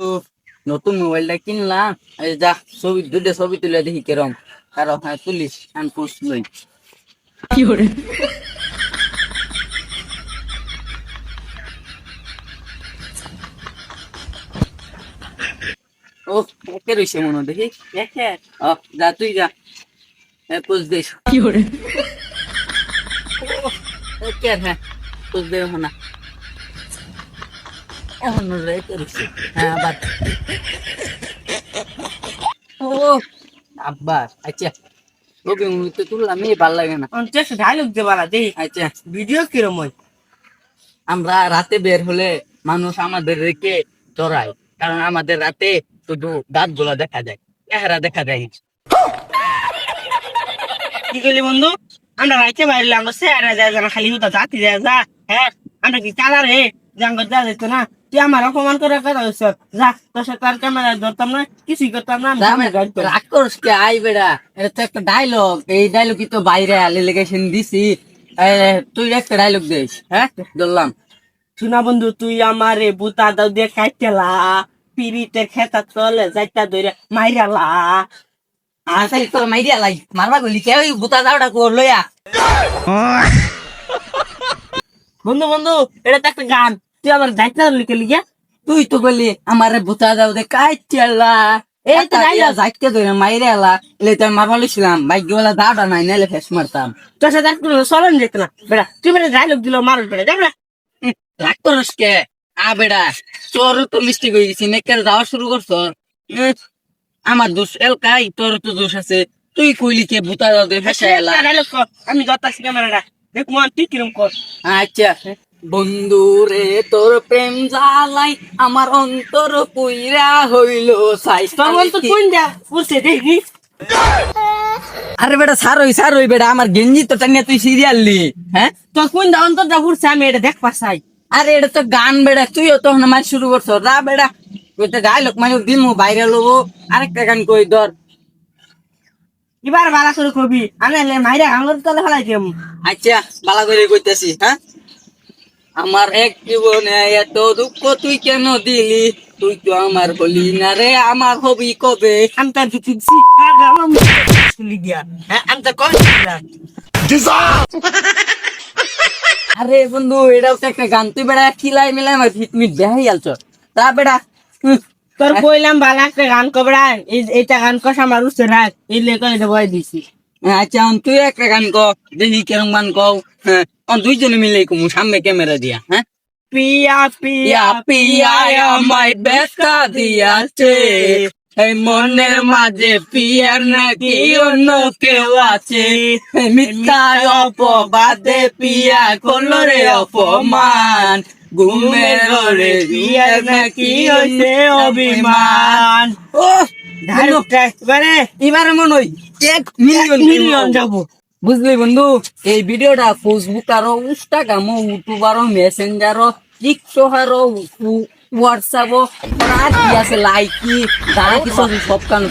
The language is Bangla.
তো নতুন মোবাইলটা কিনলাম এই যা ছবি দুটো ছবি তুলে দেখি কেরম। কারও হ্যাঁ তুলিস আমি পোস্ট লই। ও একে রইছে মনে দেখি? একে ও যা তুই যা। এ পোস্ট দিস একে হ্যাঁ পোস্ট দেব না হ্যাঁ আবার ও আব্বার আচ্ছা। ওকে তো তুললাম এই ভালো লাগে না। অঞ্চল ডায়লগ দে বালা দেই আচ্ছা। ভিডিও কিরম হয়? আমরা রাতে বের হলে মানুষ আমাদের রেখে চড়ায় কারণ আমাদের রাতে শুধু দাঁতগুলা দেখা যায় চেহারা দেখা যায়। কি করলি বন্ধু? আমরা রাইতে বাইরে আমরা স্যারা যায় জানা খালি হুতা জাতি যায় যা। হ্যাঁ আমরা কি চালা হে জাঙ্গল যা যেত না। তুই আমার অপমান করে কথা হইছ। যা তোর সাথে আর ক্যামেরা ধরতাম না কিছুই করতাম না রাগ করিস কে? আই বেড়া এটা তো একটা ডায়লগ এই ডায়লগ তো বাইরে লিগেশন দিছি। তুই একটা ডায়লগ দিস হ্যাঁ? ধরলাম। শোনা বন্ধু তুই আমারে বুতা দাও দিয়ে কাইতেলা পিরিতের খেতা চলে যাইতা ধরে মাইরালা। আর তাই তোর মাইরিয়া লাই মারবা গলি কে? ওই বুতা দাওটা কর লইয়া। বন্ধু বন্ধু এটা তো একটা গান। তুই আমার লিখে তুই তো বললি আমারে বুতা দাও দে কাই চেলা এই তো ডাইলা যাইতে ধরে মাইরে আলা এলে তো মারবা লইছিলাম বাইক গলা দাওটা নাই নাইলে ফেস মারতাম। তোর সাথে চলন যেত না। বেড়া তুই বেড়া ডায়লগ দিল মানুষ বেড়া যাবে রাগ করিস কে? আ বেড়া তোর তো মিস্টেক হয়ে গেছি নেকের যাওয়া শুরু করছ। উম, আমার দোষ এলকাই তোর তো দোষ আছে। তুই কইলি কে বুতা দাও দে ফেসে এলা আমি যতাছি ক্যামেরাটা দেখ মন তুই কিরম কর। আচ্ছা। বন্ধু রে তোর প্রেম জ্বালাই আমার অন্তর পুইরা হইল সাই তোর মন তো কোন যা উঠছে দেখবি? আরে বেটা বেটা আমার গেঞ্জি তো টানিয়া তুই সিরিয়াল হ্যাঁ? তোর কোন দা অন্তরটা উঠছে আমি এটা দেখ পাসাই আরে এটা তো গান বেড়া তুইও তখন মার শুরু করছ। রা বেড়া তুই তো ডায়লগ মানে দিমু বাইরে লবো। আরেকটা গান কই ধর। এবার বালা করে কবি আমি মাইরা আঙুর তলে ফেলাই দিম। আচ্ছা বালা করে কইতাছি হ্যাঁ? আমার এক জীবনে এত দুঃখ তুই কেন দিলি? তুই তো আমার হলি না রে আমার হবি কবে? গিয়া হ্যাঁ আরে বন্ধু এটাও তো একটা গান। তুই বেড়া খিলাই মিলাই আমার হিটমিট দেখাই আলছ। তা বেড়া তোর কইলাম বালা একটা গান কবরা এইটা গান কষ আমার উঠছে রাখ এই লেগে এটা বয় দিছি। আচ্ছা তুই একটা গান ক দেখি কেরম গান কও হ্যাঁ। দুইজনে মিলে কমু সামনে ক্যামেরা দিয়া হ্যাঁ? পিয়া পিয়া পিয়া আমায় ব্যথা দিয়াছে। এই মনের মাঝে পিয়ার নাকি অন্য কেউ আছে। মিথ্যায় অপবাদে পিয়া করল রে অপমান। ঘুমের রে পিয়ার নাকি হইছে অভিমান। ও এবারে এবারে মনে হয় এক মিলিয়ন মিলিয়ন যাব। বুঝলি বন্ধু? এই ভিডিওটা ফেসবুক আরও ইনস্টাগ্রাম ইউটিউব আরও মেসেঞ্জার টিকটক আরও হোয়াটসঅ্যাপ আর কি আছে লাইকি তারা কিছু সব কান